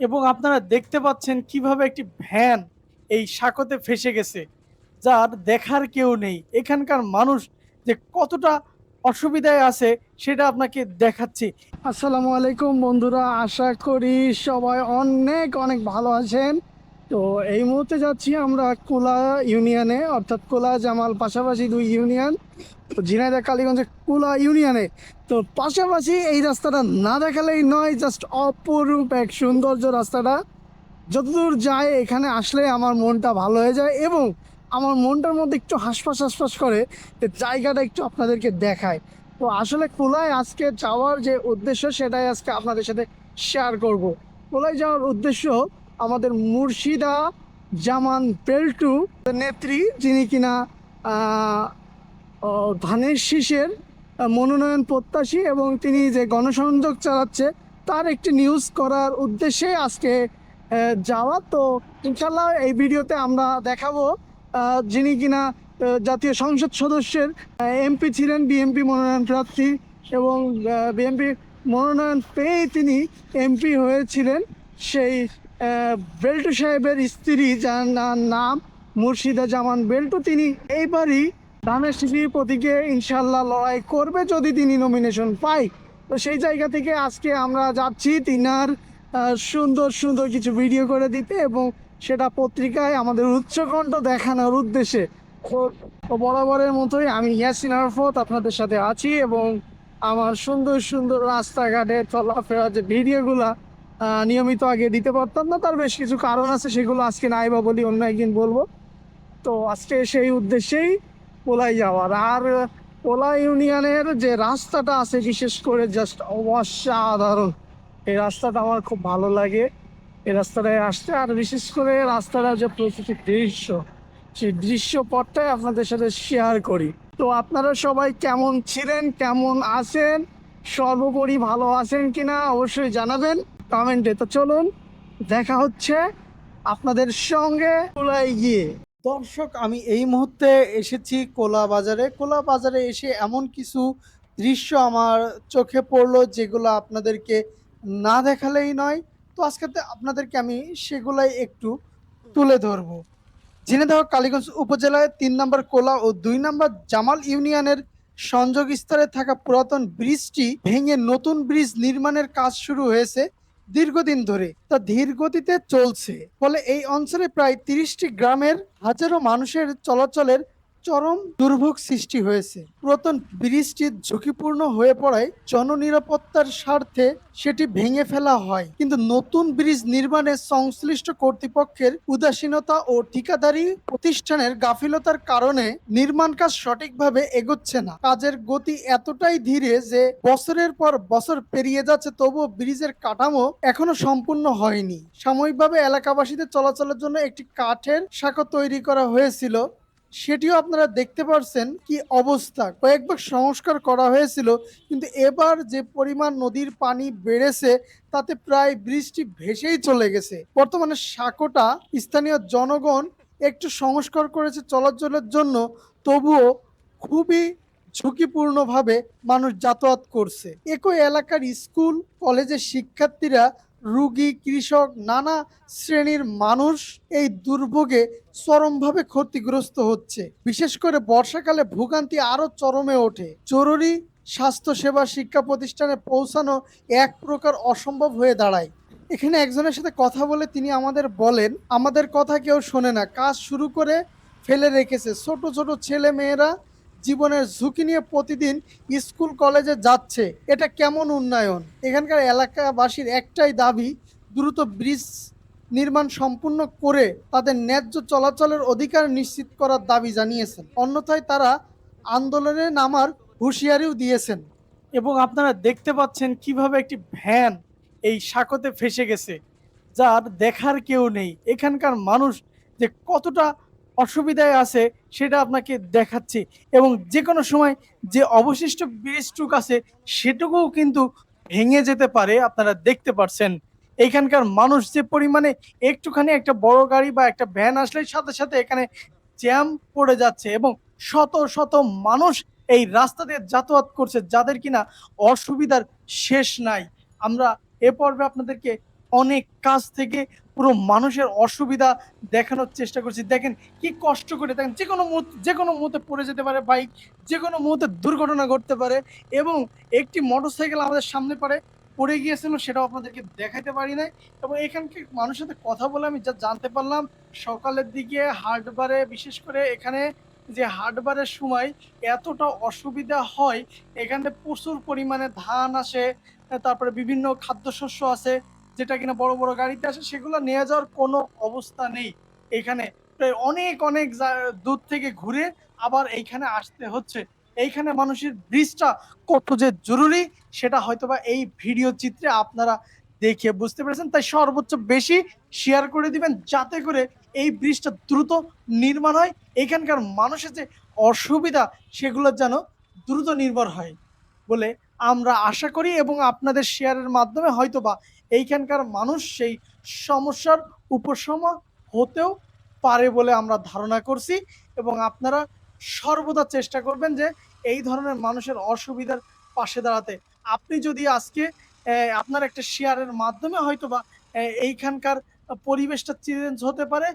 এবং আপনারা দেখতে পাচ্ছেন কীভাবে একটি ভ্যান এই সাঁকোতে ফেসে গেছে, যার দেখার কেউ নেই। এখানকার মানুষ যে কতটা অসুবিধায় আছে সেটা আপনাকে দেখাচ্ছি। আসসালামু আলাইকুম বন্ধুরা, আশা করি সবাই অনেক অনেক ভালো আছেন। তো এই মুহূর্তে যাচ্ছি আমরা কোলা ইউনিয়নে, অর্থাৎ কোলা জামাল পাশাপাশি দুই ইউনিয়ন। তো ঝিনাইদহ কালীগঞ্জের কোলা ইউনিয়নে। তো পাশাপাশি এই রাস্তাটা না দেখালেই নয় জাস্ট অপরূপ এক সৌন্দর্য রাস্তাটা। যতদূর যায় এখানে আসলে আমার মনটা ভালো হয়ে যায় এবং আমার মনটার মধ্যে একটু হাসপাস হাসপাস করে যে জায়গাটা একটু আপনাদেরকে দেখায়। তো আসলে কোলায় আজকে যাওয়ার যে উদ্দেশ্য সেটাই আজকে আপনাদের সাথে শেয়ার করব। কোলায় যাওয়ার উদ্দেশ্য আমাদের মুর্শিদা জামান পেল্টু নেত্রী, যিনি কিনা ধানের শীষের মনোনয়ন প্রত্যাশী এবং তিনি যে গণসংযোগ চালাচ্ছে, তার একটি নিউজ করার উদ্দেশ্যে আজকে যাওয়া। তো ইনশাল্লাহ এই ভিডিওতে আমরা দেখাবো যিনি কিনা জাতীয় সংসদ সদস্যের এমপি ছিলেন, বিএমপি মনোনয়ন প্রার্থী এবং বিএমপি মনোনয়ন পেয়ে তিনি এমপি হয়েছিলেন। সেই বেল্টু সাহেবের স্ত্রী, যার নাম মুর্শিদা জামান বেল্টু, তিনি এইবারই ধানের শিশির প্রতীকে ইনশাল্লাহ লড়াই করবে যদি তিনি নমিনেশন পায়। তো সেই জায়গা থেকে আজকে আমরা যাচ্ছি তিনার সুন্দর সুন্দর কিছু ভিডিও করে দিতে এবং সেটা পত্রিকায় আমাদের উচ্চকণ্ঠ দেখানোর উদ্দেশ্যে। বরাবরের মতোই আমি ইয়াসিন আরফত আপনাদের সাথে আছি এবং আমার সুন্দর সুন্দর রাস্তাঘাটে চলাফেরা যে ভিডিওগুলা নিয়মিত আগে দিতে পারতাম না, তার বেশ কিছু কারণ আছে, সেগুলো আজকে নাই বা বলি, অন্য একদিন বলব। তো আজকে সেই উদ্দেশ্যেই পোলাই যাওয়ার আর পোলা ইউনিয়নের যে রাস্তাটা আছে, বিশেষ করে জাস্ট অসাধারণ। এই রাস্তাটা আমার খুব ভালো লাগে। এই রাস্তাটায় আসতে, আর বিশেষ করে রাস্তাটা যে প্রকৃতির দৃশ্য, সেই দৃশ্যপটটাই আপনাদের সাথে শেয়ার করি। তো আপনারা সবাই কেমন ছিলেন, কেমন আছেন, সর্বোপরি ভালো আছেন কিনা অবশ্যই জানাবেন। কমেন্টে। তো চলুন, দেখা হচ্ছে আপনাদের সঙ্গে পোলাই গিয়ে। দর্শক, আমি এই মুহূর্তে এসেছি কোলা বাজারে। কোলা বাজারে এসে এমন কিছু দৃশ্য আমার চোখে পড়ল যেগুলো আপনাদেরকে না দেখালেই নয়। তো আজকে আপনাদেরকে আমি সেগুলাই একটু তুলে ধরবো। ঝিনাইদহ কালীগঞ্জ উপজেলায় তিন নম্বর কোলা ও দুই নম্বর জামাল ইউনিয়নের সংযোগ স্তরে থাকা পুরাতন ব্রিজটি ভেঙে নতুন ব্রিজ নির্মাণের কাজ শুরু হয়েছে। দীর্ঘদিন ধরে। তা ধীর গতিতে চলছে। ফলে এই অঞ্চলে প্রায় তিরিশটি গ্রামের হাজারো মানুষের চলাচলের চরম দুর্ভোগ সৃষ্টি হয়েছে। পুরাতন ব্রিজটি ঝুঁকিপূর্ণ হয়ে পড়ায় জননিরাপত্তার স্বার্থে সেটি ভেঙে ফেলা হয়। কিন্তু নতুন ব্রিজ নির্মাণে সংশ্লিষ্ট কর্তৃপক্ষের উদাসীনতা ও ঠিকাদারি প্রতিষ্ঠানের গাফিলতার কারণে নির্মাণ কাজ সঠিকভাবে এগোচ্ছে না। কাজের গতি এতটাই ধীরে যে বছরের পর বছর পেরিয়ে যাচ্ছে, তবুও ব্রিজের কাঠামো এখনও সম্পূর্ণ হয়নি। সাময়িকভাবে এলাকাবাসীদের চলাচলের জন্য একটি কাঠের শাখা তৈরি করা হয়েছিল। সেটিও আপনারা দেখতে পারছেন কি অবস্থা। কয়েকবার সংস্কার করা হয়েছিল, কিন্তু এবার যে পরিমাণ নদীর পানি বেড়েছে, তাতে প্রায় বৃষ্টি ভেসেই চলে গেছে। বর্তমানে সাঁকোটা স্থানীয় জনগণ একটু সংস্কার করেছে চলাচলের জন্য তবুও খুবই ঝুঁকিপূর্ণভাবে মানুষ যাতায়াত করছে। একই এলাকার স্কুল, কলেজের শিক্ষার্থীরা রুগী, কৃষক, নানা শ্রেণির মানুষ এই দুর্ভোগে চরমভাবে ক্ষতিগ্রস্ত হচ্ছে। বিশেষ করে বর্ষাকালে ভোগান্তি আরও চরমে ওঠে। জরুরি স্বাস্থ্যসেবা শিক্ষা প্রতিষ্ঠানে পৌঁছানো এক প্রকার অসম্ভব হয়ে দাঁড়ায়। এখানে একজনের সাথে কথা বলে তিনি আমাদের বলেন, আমাদের কথা কেউ শোনে না। কাজ শুরু করে ফেলে রেখেছে। ছোট ছোট ছেলে মেয়েরা জীবনের ঝুঁকি নিয়ে প্রতিদিন স্কুল, কলেজে যাচ্ছে। এটা কেমন উন্নয়ন? এখানকার এলাকাবাসীর একটাই দাবি, দ্রুত ব্রিজ নির্মাণ সম্পূর্ণ করে তাদের ন্যায্য চলাচলের অধিকার নিশ্চিত করার দাবি জানিয়েছেন। অন্যথায় তারা আন্দোলনে নামার হুঁশিয়ারিও দিয়েছেন। এবং আপনারা দেখতে পাচ্ছেন কীভাবে একটি ভ্যান এই সাঁকোতে ফেসে গেছে, যার দেখার কেউ নেই। এখানকার মানুষ যে কতটা অসুবিধায় আছে, সেটা আপনাকে দেখাচ্ছি। এবং যে কোনো সময় যে অবশিষ্ট ব্রিজটুক আছে, সেটুকুও কিন্তু ভেঙে যেতে পারে, আপনারা দেখতে পারছেন। এইখানকার মানুষ যে পরিমাণে একটুখানি একটা বড় গাড়ি বা একটা ভ্যান আসলেই সাথে সাথে এখানে জ্যাম পড়ে যাচ্ছে এবং শত শত মানুষ এই রাস্তা দিয়ে যাতায়াত করছে, যাদের কিনা অসুবিধার শেষ নাই। আমরা এ পর্বে আপনাদেরকে অনেক কাজ থেকে পুরো মানুষের অসুবিধা দেখানোর চেষ্টা করছি। দেখেন কি কষ্ট করে, দেখেন যে কোনো মুহূর্তে, যে কোনো মুহূর্তে পড়ে যেতে পারে বাইক যে কোনো মুহূর্তে দুর্ঘটনা ঘটতে পারে এবং একটি মোটরসাইকেল আমাদের সামনে পারে পড়ে গিয়েছিল সেটাও আপনাদেরকে দেখাতে পারি নাই এবং এখানকার মানুষের সাথে কথা বলে আমি যা জানতে পারলাম, সকালের দিকে হাটবারে, বিশেষ করে এখানে যে হাটবারের সময় এতটা অসুবিধা হয়, এখানে প্রচুর পরিমাণে ধান আসে, তারপরে বিভিন্ন খাদ্যশস্য আছে যেটা কিনা বড় বড় গাড়িতে আসে, সেগুলো নিয়ে যাওয়ার কোনো অবস্থা নেই। এখানে প্রায় অনেক অনেক দূর থেকে ঘুরে আবার এইখানে আসতে হচ্ছে। এইখানে মানুষের ব্রিজটা কত যে জরুরি, সেটা হয়তোবা এই ভিডিও চিত্রে আপনারা দেখে বুঝতে পেরেছেন। তাই সর্বোচ্চ বেশি শেয়ার করে দিবেন, যাতে করে এই ব্রিজটা দ্রুত নির্মাণ হয়। এখানকার মানুষের যে অসুবিধা, সেগুলো যেন দ্রুত নির্ভর হয় বলে আমরা আশা করি এবং আপনাদের শেয়ারের মাধ্যমে হয়তোবা এইখানকার মানুষ সেই সমস্যার উপশম হতেও পারে বলে আমরা ধারণা করছি এবং আপনারা সর্বদা চেষ্টা করবেন যে এই ধরনের মানুষের অসুবিধার পাশে দাঁড়াতে। আপনি যদি আজকে আপনার একটা শেয়ারের মাধ্যমে হয়তো বা এইখানকার পরিবেশটা চেঞ্জ হতে পারে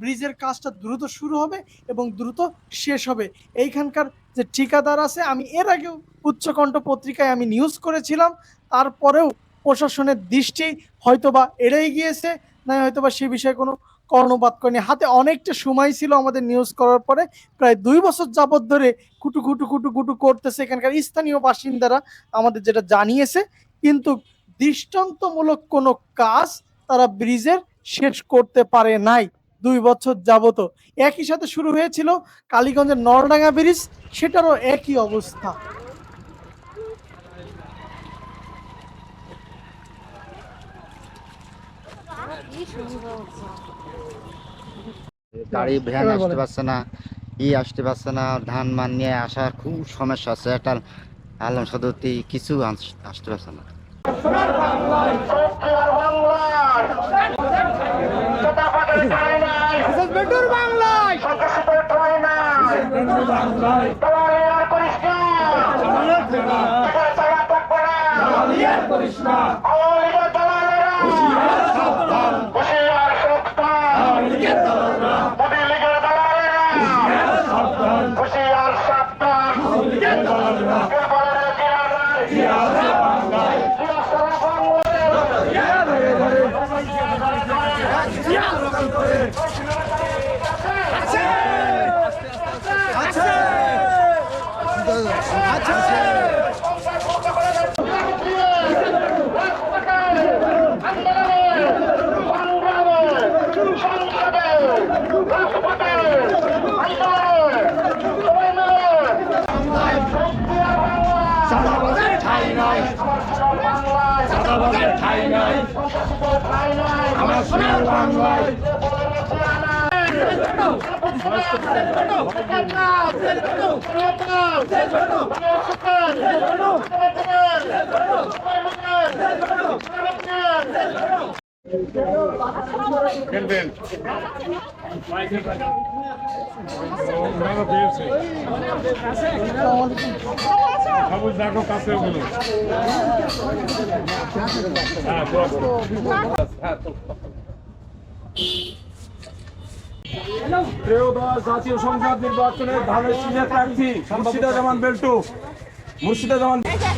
ব্রিজের কাজটা দ্রুত শুরু হবে এবং দ্রুত শেষ হবে। এইখানকার যে ঠিকাদার আছে, আমি এর আগেও উচ্চকণ্ঠ পত্রিকায় আমি নিউজ করেছিলাম, তারপরেও প্রশাসনের দৃষ্টি হয়তোবা এড়েই গিয়েছে, না হয়তোবা সে বিষয়ে কোনো কর্ণপাত করেনি। হাতে অনেকটা সময় ছিল আমাদের নিউজ করার পরে, প্রায় দুই বছর যাবত ধরে কুটু কুটু কুটু কুটু করতেছে এখানকার স্থানীয় বাসিন্দারা আমাদের যেটা জানিয়েছে, কিন্তু দৃষ্টান্তমূলক কোনো কাজ তারা ব্রিজের শেষ করতে পারে নাই দুই বছর যাবত একই সাথে শুরু হয়েছিল কালীগঞ্জের নরডাঙ্গা ব্রিজ, সেটারও একই অবস্থা। গাড়ি ভ্যান আসতে পারছে না ই আসতে পারছে না ধান মান নিয়ে আসার খুব সমস্যা আছে একটা আলম সদরতি কিছু আসতে পারছে না। হুশিয়ার আমাদের ঠাই নাই আমার সোনার বাংলায় ত্রয়োদশ জাতীয় সংসদ নির্বাচনে ধানের শীষের প্রার্থী মুর্শিদাজামান বেল্টু। মুর্শিদাজামান ত্রয়োদশ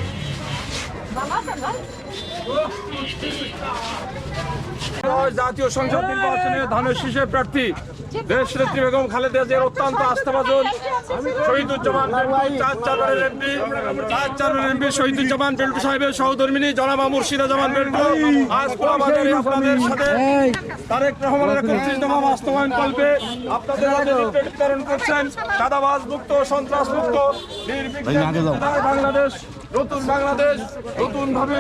জাতীয় সংসদ নির্বাচনে ধানের শীষের প্রার্থী দেশ নেত্রী বেগম খালেদা জিয়ার অত্যন্ত আস্থাভাজন শহীদুজ্জামান চার চারবারের এমপি চার চারবারের এমপি শহীদুজ্জামান বেল্টু সাহেবের সহধর্মিনী জনাবা মুর্শিদাজামান বেল্টু আজ কোলাবাজারে আপনাদের সাথে তারেক রহমানের একত্রিশতম বাস্তবায়ন কল্পে আপনাদের বিতরণ করছেন। চাঁদাবাজ মুক্ত সন্ত্রাস মুক্ত বাংলাদেশ নতুন বাংলাদেশ নতুন ভাবে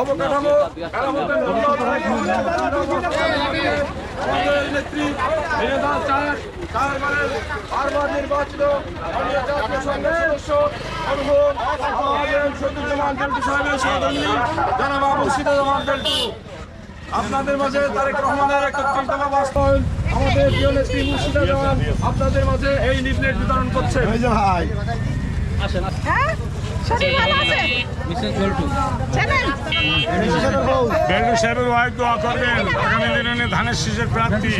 অবকাঠামো নেত্রী বারবার নির্বাচিত জাতীয় সদস্য বেল্টু আপনাদের মাঝে তারেক রহমানের একত্রিশতম বাস্তবায়ন আমাদের প্রিয় নেত্রী মুর্শিদা জামান আপনাদের মাঝে এই লিফলেট বিতরণ করছে। শরীর ভালো আছে? চেনেন? বেল্টু সাহেবের ওয়াইফ দোয়া করবেন। আগামী দিনে ধানের শীষের প্রার্থী।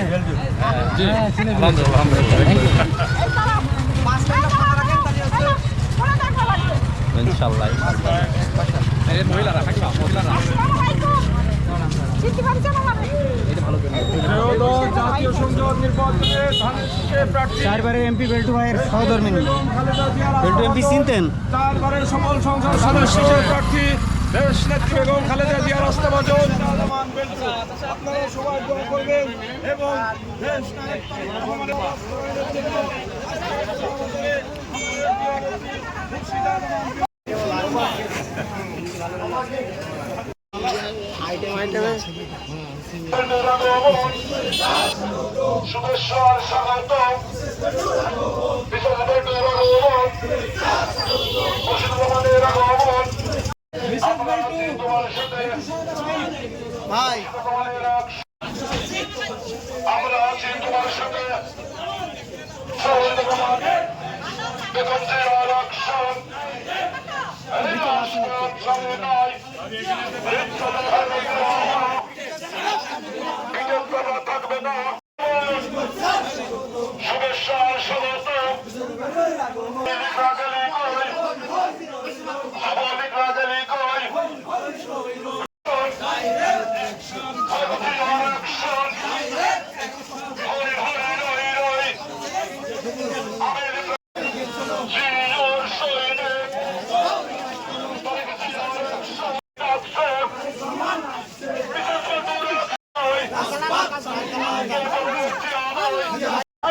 ইনশাল্লাহ সংসদ নির্বাচনে ধানের প্রার্থী চারবারের এমপি বেল্টু ভাইয়ের সহধর্মিনী। বেল্টু এমপি চিনতেন? চারবারের সকল সংসদ সদস্যের প্রার্থী দেশ নেত্রী বেগম খালেদা জিয়ার অস্তবাজন আপনারা সবাই দোয়া করবেন এবং দেশ রহমানের শুভেশ্বর স্বাগত বেটুর আগমন মুর্শিদাবাদের আগমন ভাই। আমরা আছি তোমার সাথে। শহীদ রহমান বেগম জিয়ার অ্যাকশন এই রাষ্ট্রের সংবিধান মৃত্যু কৃতজ্ঞতা থাকবে না শুভেচ্ছার স্বাগত আওয়ামী রাজালি কই আওয়ামী রাজালি কই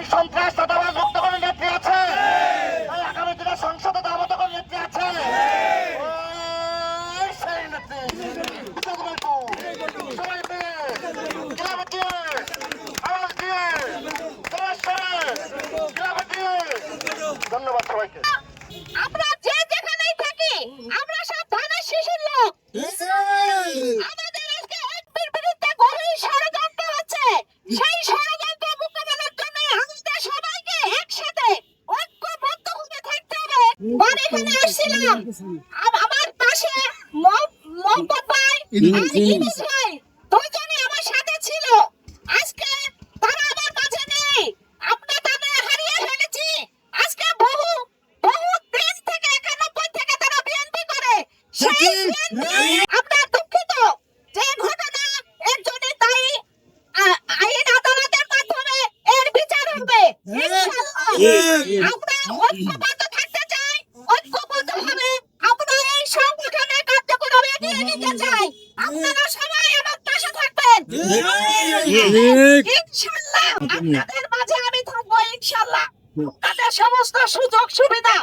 সন্ত্রাস চাঁদাবাজ মুক্ত করে নেত্রী আছে এই আগামী দিনে সংসদে দাবত করে নেত্রী আছে ওই সেই নেত্রী। সবাই মিলে, ক্লাবে দিয়ে, আওয়াজ দিয়ে, সবার সরে, ক্লাবে দিয়ে। ধন্যবাদ সবাইকে আমরা যে যেখানেই থাকি আমরা সব ধানের শিশুর লোক আমাদের আজকে একটির বিরুদ্ধে গভীর ষড়যন্ত্র হচ্ছে সেই ষড়যন্ত্র মোকাবেলার জন্য আমাদের সবাইকে একসাথে ঐক্যবদ্ধ হতে থাকতে হবে আর এখানে আসছিলাম আম- আমার পাশে মো- মোহাম্মদ ভাই আর ইনিস ভাই। দুজনে আমার সাথে ছিল আজকে তারা আমার মাঝে নেই আমরা তাদের হারিয়ে ফেলেছি আজকে বহু বহু দিন থেকে একানব্বই থেকে তারা বিএনপি করে সেই BNP আমরা দুঃখিত যে ঘটনা এর জন্য দায়ী আ- আইন আদালতের মাধ্যমে এর বিচার হবে ইনশাআল্লাহ। আমরা ঐক্যবদ্ধ থাকতে চাই ঐক্যবদ্ধ হবে আমরা এই সংগঠনের কার্যক্রম এগিয়ে নিতে চাই আপনারা সবাই আমার পাশে থাকবেন ইনশাআল্লাহ আপনাদের মাঝে আমি থাকব ইনশাল্লাহ তাদের সমস্ত সুযোগ সুবিধা